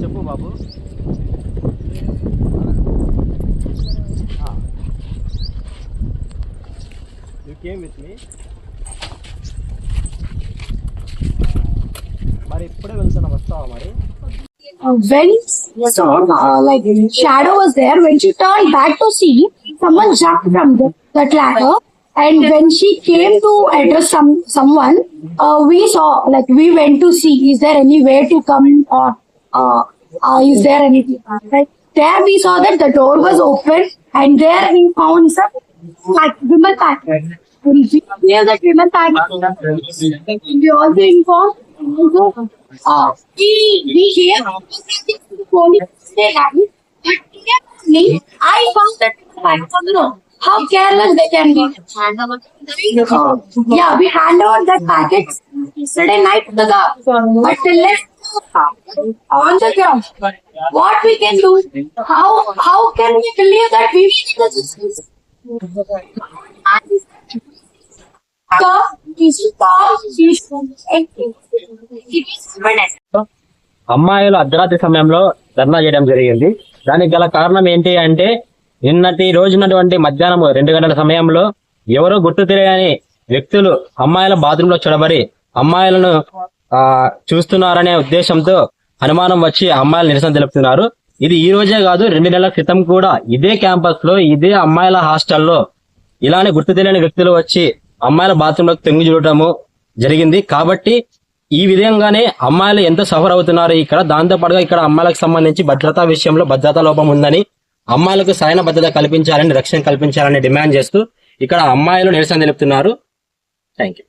చెప్పు బాబు. You came with me? మరి ఇప్పుడే వెళ్తున్నాం వస్తావా మరి? Uh, when uh, like shadow was there, when she turned back to see, someone jumped from the, that ladder. And when she came to address some someone, uh, we saw like we went to see is there any way to come or uh, uh, is there anything right there we saw that the door was open and there we found some like women. And we clear that women packet. We also informed. Uh, we we hear the police that, but clearly I found that road. How careless they can be. Yeah, we hand over that packet yesterday night to the. But they left on the ground. What we can do? How how can we believe that we will the justice? Stop, stop, stop. అమ్మాయిలు అర్ధరాత్రి సమయంలో ధర్నా చేయడం జరిగింది. దానికి గల కారణం ఏంటి అంటే నిన్నటి రోజునటువంటి మధ్యాహ్నం రెండు గంటల సమయంలో ఎవరో గుర్తు తెలియని వ్యక్తులు అమ్మాయిల బాత్రూంలో చొరబడి అమ్మాయిలను ఆ, చూస్తున్నారనే ఉద్దేశంతో అనుమానం వచ్చి అమ్మాయిల నిరసన తెలుపుతున్నారు. ఇది ఈ రోజే కాదు రెండు నెలల క్రితం కూడా ఇదే క్యాంపస్లో ఇదే అమ్మాయిల హాస్టల్లో ఇలానే గుర్తు తెలియని వ్యక్తులు వచ్చి అమ్మాయిల బాత్రూంలోకి తొంగి చూడటము జరిగింది. కాబట్టి ఈ విధంగానే అమ్మాయిలు ఎంత సఫర్ అవుతున్నారు? ఇక్కడ దాంతో పాటుగా ఇక్కడ అమ్మాయిలకు సంబంధించి భద్రతా విషయంలో భద్రతా లోపం ఉందని అమ్మాయిలకు సరైన భద్రత కల్పించాలని రక్షణ కల్పించాలని డిమాండ్ చేస్తూ ఇక్కడ అమ్మాయిలు నిరసన తెలుపుతున్నారు. Thank you